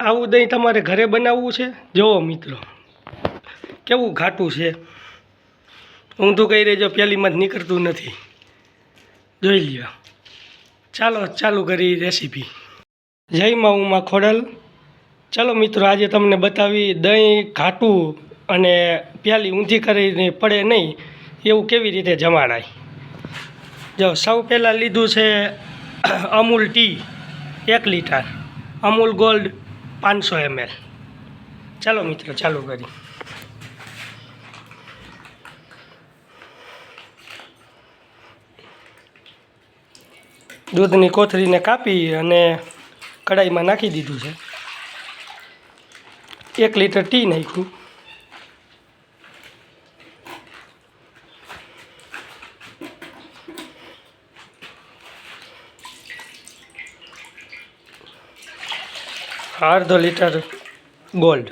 આવું દહીં તમારે ઘરે બનાવવું છે? જુઓ મિત્રો, કેવું ઘાટું છે? હું તો કહી રહેજો પહેલીમાં જ નીકળતું નથી. જોઈ લ્યો. ચાલો, ચાલુ કરી રેસીપી. જય મા ઉમા ખોડલ. ચાલો મિત્રો, આજે તમને બતાવી દહીં ઘાટું અને પ્યાલી ઊંધી કરીને પડે નહીં, એવું કેવી રીતે જમાડાય? જો, સૌ પહેલાં લીધું છે અમૂલ ટી, એક લીટર. અમૂલ ગોલ્ડ પાંચસો એમએલ. ચાલો મિત્રો, ચાલુ કરી. દૂધની કોથળીને કાપી અને કડાઈમાં નાખી દીધું છે. એક લીટર ટી નાખ્યું. અડધો લીટર ગોલ્ડ.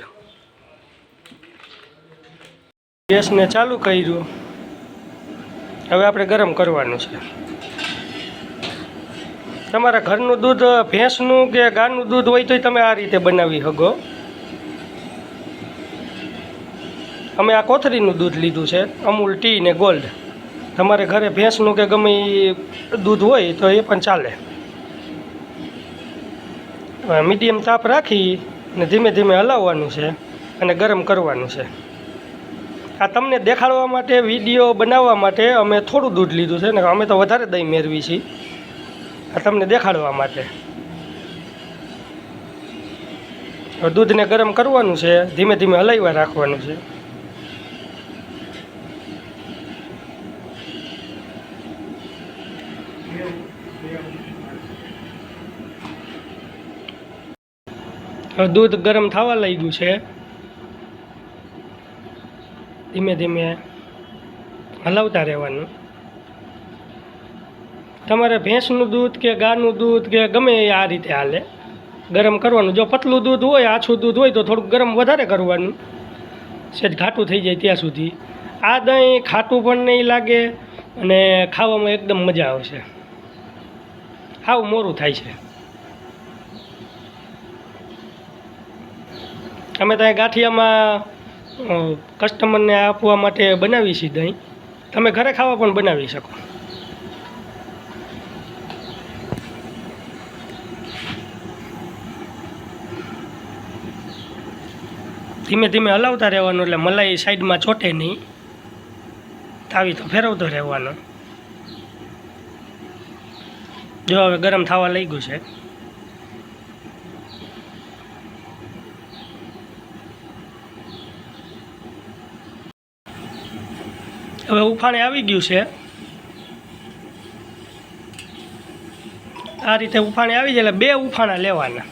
ગેસને ચાલુ કર્યું. હવે આપણે ગરમ કરવાનું છે. તમારા ઘરનું દૂધ, ભેંસનું કે ગાયનું દૂધ હોય તોય તમે આ રીતે બનાવી શકો. અમે આ કોથળીનું દૂધ લીધું છે, અમૂલ ટી ને ગોલ્ડ. તમારે ઘરે ભેંસનું કે ગમે દૂધ હોય તો એ પણ ચાલે. મીડિયમ તાપ રાખી અને ધીમે ધીમે હલાવવાનું છે અને ગરમ કરવાનું છે. આ તમને દેખાડવા માટે, વીડિયો બનાવવા માટે અમે થોડું દૂધ લીધું છે ને અમે તો વધારે દહીં મેળવી છીએ. આ તમને દેખાડવા માટે. દૂધને ગરમ કરવાનું છે, ધીમે ધીમે હલાવ્યા રાખવાનું છે. દૂધ ગરમ થવા લાગ્યું છે. ધીમે ધીમે હલાવતા રહેવાનું. તમારે ભેંસનું દૂધ કે ગાયનું દૂધ કે ગમે એ આ રીતે હાલે. ગરમ કરવાનું. જો પતલું દૂધ હોય, આછું દૂધ હોય, તો થોડુંક ગરમ વધારે કરવાનું. સેજ ઘાટું થઈ જાય ત્યાં સુધી. આ દહીં ખાટું પણ નહીં લાગે અને ખાવામાં એકદમ મજા આવશે. હાવ મોરું થાય છે. અમે ત્યાં ગાંઠિયામાં કસ્ટમરને આપવા માટે બનાવી છીએ દહીં. તમે ઘરે ખાવા પણ બનાવી શકો. ધીમે ધીમે હલાવતા રહેવાનું, એટલે મલાઈ સાઈડમાં ચોટે નહીં. તાવી તો ફેરવતો રહેવાનો. જો હવે ગરમ થવા લઈ ગયું છે. હવે ઉફાણે આવી ગયું છે. આ રીતે ઉફાણે આવી જાય એટલે બે ઉફાણા લેવાના.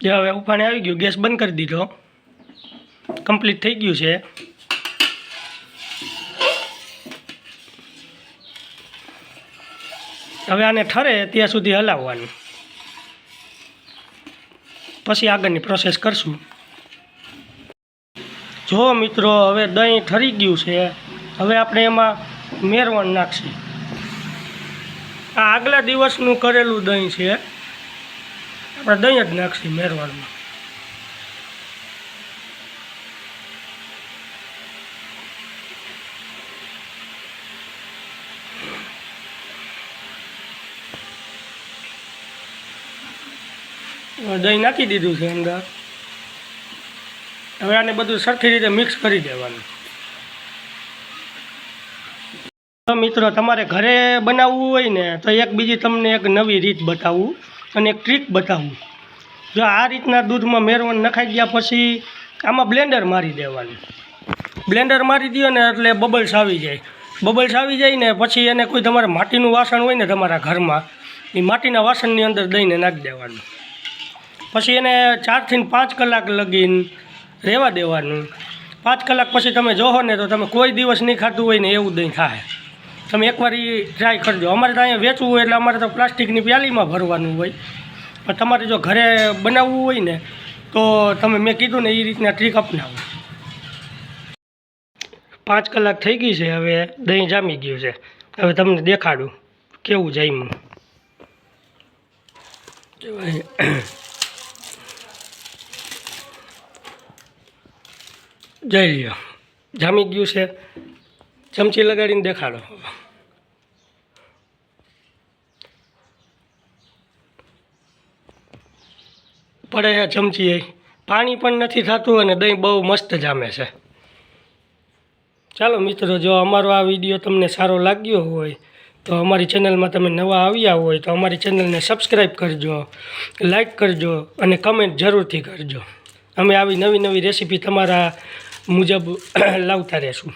જે હવે ઉફાણે આવી ગયું, ગેસ બંધ કરી દીધો. કમ્પ્લીટ થઈ ગયું છે. હવે આને ઠરે ત્યાં સુધી હલાવવાનું. પછી આગળની પ્રોસેસ કરશું. જો મિત્રો, હવે દહીં ઠરી ગયું છે, હવે આપણે એમાં મેરવણ નાખશું. આ આગલા દિવસનું કરેલું દહીં છે. આપણે દહીં જ નાખશું મેરવણમાં. દહીં નાખી દીધું છે અંદર. હવે આને બધું સરખી રીતે મિક્સ કરી દેવાનું. મિત્રો, તમારે ઘરે બનાવવું હોય ને, તો એક બીજી તમને એક નવી રીત બતાવું અને એક ટ્રીક બતાવું. જો આ રીતના દૂધમાં મેરવણ નખાઈ ગયા પછી આમાં બ્લેન્ડર મારી દેવાનું. બ્લેન્ડર મારી દો ને, એટલે બબલ્સ આવી જાય. બબલ્સ આવી જાય ને, પછી એને કોઈ તમારે માટીનું વાસણ હોય ને તમારા ઘરમાં, એ માટીના વાસણની અંદર દહીંને નાખી દેવાનું. પછી એને ચારથી પાંચ કલાક લગીને રહેવા દેવાનું. પાંચ કલાક પછી તમે જોહો ને તો તમે કોઈ દિવસ નહીં ખાતું હોય ને એવું દહીં થાય તમે એકવાર એ ટ્રાય કરજો. અમારે તો અહીંયા વેચવું હોય એટલે અમારે તો પ્લાસ્ટિકની પ્યાલીમાં ભરવાનું હોય. પણ તમારે જો ઘરે બનાવવું હોય ને તો તમે મેં કીધું ને એ રીતના ટ્રીક અપનાવો. પાંચ કલાક થઈ ગઈ છે હવે દહીં જામી ગયું છે. હવે તમને દેખાડું. કેવું જામ્યું. જઈ લ્યો. જામી ગયું છે. ચમચી લગાડીને દેખાડો. પડે છે ચમચી એ. પાણી પણ નથી થતું અને દહીં બહુ મસ્ત જામે છે. ચાલો મિત્રો, જો અમારો આ વીડિયો તમને સારો લાગ્યો હોય, તો અમારી ચેનલમાં તમે નવા આવ્યા હોય, તો અમારી ચેનલને સબસ્ક્રાઈબ કરજો, લાઈક કરજો અને કમેન્ટ જરૂરથી કરજો. અમે આવી નવી નવી રેસીપી તમારા મુજબ લાવતા રહેશું.